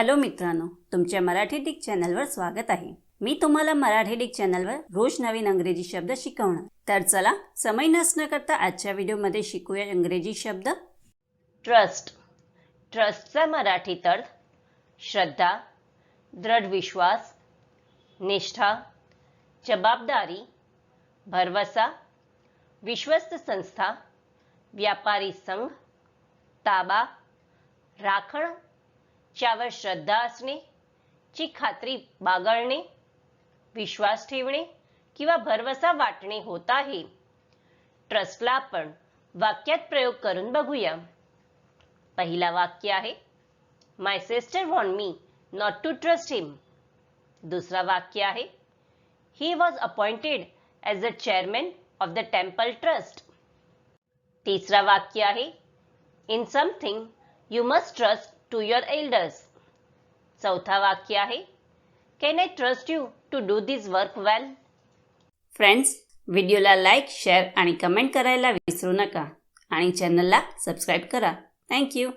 Hello मित्रांनो तुमच्या Marathi Dick चॅनलवर स्वागत आहे. मी तुम्हाला मराठी डिक चॅनलवर रोज नवीन अंग्रेजी शब्द शिकवणार. तर चला समय नसणं करता आजच्या व्हिडिओमध्ये शिकूया इंग्रजी शब्द. ट्रस्ट ट्रस्टचा मराठीत अर्थ श्रद्धा दृढ विश्वास निष्ठा जबाबदारी भरवसा विश्वस्त संस्था व्यापारी संघ ताबा राखण ज्यावर श्रद्धा असणे ची खात्री बागळणे विश्वास ठेवणे किंवा भरवसा वाटणे होत आहे. ट्रस्टला आपण वाक्यात प्रयोग करून बघूया. पहिला वाक्य आहे my sister want me not to trust him दुसरा वाक्य आहे he was appointed as a chairman of the temple trust तिसरा वाक्य आहे in something you must trust to your elders चौथा वाक्य आहे can I trust you to do this work well friends व्हिडिओला लाईक शेअर आणि कमेंट करायला विसरू नका. आणि चॅनलला सबस्क्राईब करा. थँक्यू